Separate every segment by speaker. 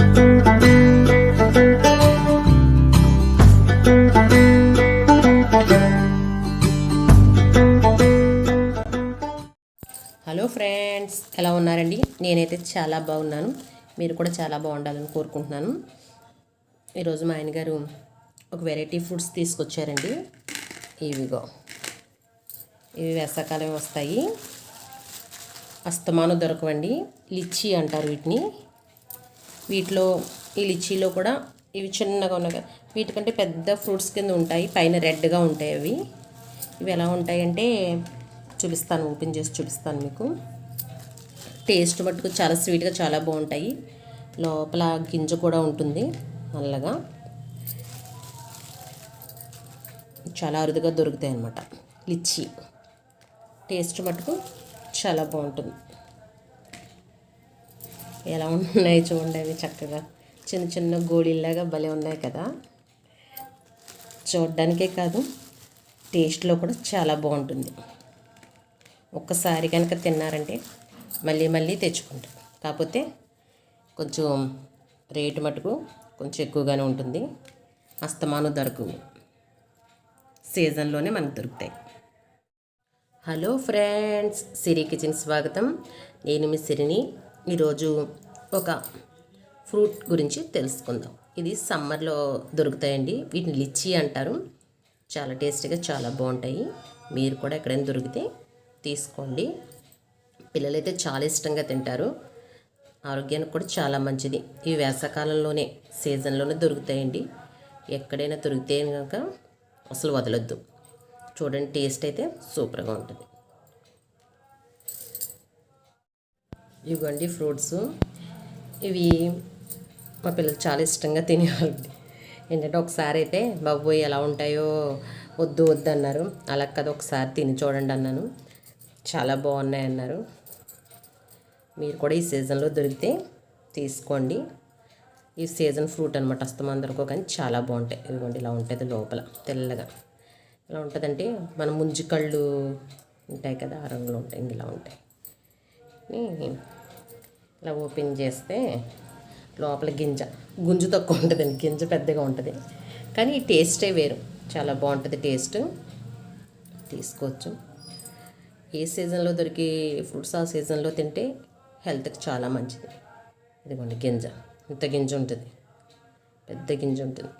Speaker 1: Hello friends ఎలా ఉన్నారండి? నేనైతే చాలా బాగున్నాను. మీరు కూడా చాలా బాగుండాలని కోరుకుంటున్నాను. ఈరోజు మా ఆయన గారు ఒక వెరైటీ ఫుడ్స్ తీసుకొచ్చారండి. ఇవిగో. ఇవి వేసవకాలం వస్తాయి. అస్తమానం దొరకవండి. లిచ్చీ అంటారు వీటిని. వీటిలో ఈ లిచ్చీలో కూడా ఇవి చిన్నగా ఉన్నాయి కదా. వీటికంటే పెద్ద ఫ్రూట్స్ కింద ఉంటాయి. పైన రెడ్గా ఉంటాయి అవి. ఇవి ఎలా ఉంటాయంటే చూపిస్తాను ఓపెన్ చేసి చూపిస్తాను మీకు. టేస్ట్ మట్టుకు చాలా స్వీట్గా చాలా బాగుంటాయి. లోపల గింజ కూడా ఉంటుంది నల్లగా. చాలా అరుదుగా దొరుకుతాయి అన్నమాట. లిచ్చి టేస్ట్ మట్టుకు చాలా బాగుంటుంది. ఎలా ఉన్నాయి చూడండి అవి చక్కగా. చిన్న చిన్న గోళీల్లాగా భలే ఉన్నాయి కదా. చూడడానికే కాదు టేస్ట్లో కూడా చాలా బాగుంటుంది. ఒక్కసారి కనుక తిన్నారంటే మళ్ళీ మళ్ళీ తెచ్చుకుంటారు. కాకపోతే కొంచెం రేటు మటుకు కొంచెం ఎక్కువగానే ఉంటుంది. అస్తమానం దొరకవు సీజన్లోనే మనకు దొరుకుతాయి. హలో ఫ్రెండ్స్ సిరి కిచెన్ స్వాగతం. నేను మీ సిరిని. ఈరోజు ఒక ఫ్రూట్ గురించి తెలుసుకుందాం. ఇది సమ్మర్లో దొరుకుతాయండి. వీటిని లిచ్చి అంటారు. చాలా టేస్టీగా చాలా బాగుంటాయి. మీరు కూడా ఎక్కడైనా దొరికితే తీసుకోండి. పిల్లలైతే చాలా ఇష్టంగా తింటారు. ఆరోగ్యానికి కూడా చాలా మంచిది. ఈ వేసవకాలంలోనే సీజన్లోనే దొరుకుతాయండి. ఎక్కడైనా దొరికితే కనుక అసలు వదలొద్దు. చూడండి టేస్ట్ అయితే సూపర్గా ఉంటుంది. ఇవ్వండి ఫ్రూట్స్. ఇవి మా పిల్లలు చాలా ఇష్టంగా తినేవాళ్ళు ఏంటంటే ఒకసారి అయితే బాబోయ్ ఎలా ఉంటాయో వద్దు వద్దు అన్నారు. అలా కదా ఒకసారి తిని చూడండి అన్నాను. చాలా బాగున్నాయి అన్నారు. మీరు కూడా ఈ సీజన్లో దొరికితే తీసుకోండి. ఈ సీజన్ ఫ్రూట్ అనమాట అస్తమందరికో కానీ చాలా బాగుంటాయి. ఇదిగోండి ఇలా ఉంటుంది లోపల తెల్లగా. ఇలా ఉంటుందంటే మన ముంజికళ్ళు ఉంటాయి కదా ఆ రంగులో ఉంటాయి ఇలా ఉంటాయి. ఇలా ఓపెన్ చేస్తే లోపల గింజ గుంజు తక్కువ ఉంటుందండి గింజ పెద్దగా ఉంటుంది. కానీ ఈ టేస్టే వేరు. చాలా బాగుంటుంది టేస్ట్. తీసుకోవచ్చు. ఏ సీజన్లో దొరికే ఫ్రూట్స్ ఆ సీజన్లో తింటే హెల్త్కి చాలా మంచిది. ఇదిగోండి గింజ. ఇంత గింజ ఉంటుంది. పెద్ద గింజ ఉంటుంది.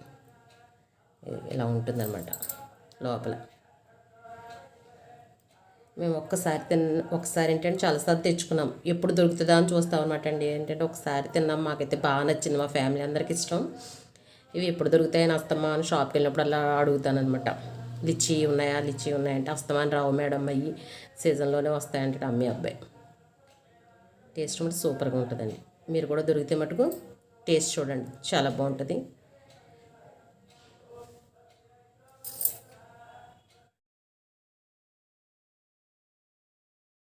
Speaker 1: ఇలా ఉంటుందన్నమాట లోపల. మేము ఒక్కసారి తిన్న ఒకసారి ఏంటంటే చాలాసార్లు తెచ్చుకున్నాం. ఎప్పుడు దొరుకుతుందా అని చూస్తాం అనమాట అండి. ఏంటంటే ఒకసారి తిన్నాం మాకైతే బాగా నచ్చింది మా ఫ్యామిలీ అందరికి ఇష్టం. ఇవి ఎప్పుడు దొరుకుతాయని వస్తామా అని షాప్కి వెళ్ళినప్పుడు అలా అడుగుతాను అనమాట లిచ్చి ఉన్నాయా లిచ్చి ఉన్నాయంటే వస్తామని రావు మేడం అయ్యి సీజన్లోనే వస్తాయంటే అమ్మే అబ్బాయి. టేస్ట్ మటు సూపర్గా ఉంటుందండి. మీరు కూడా దొరికితే మటుకు టేస్ట్ చూడండి చాలా బాగుంటుంది.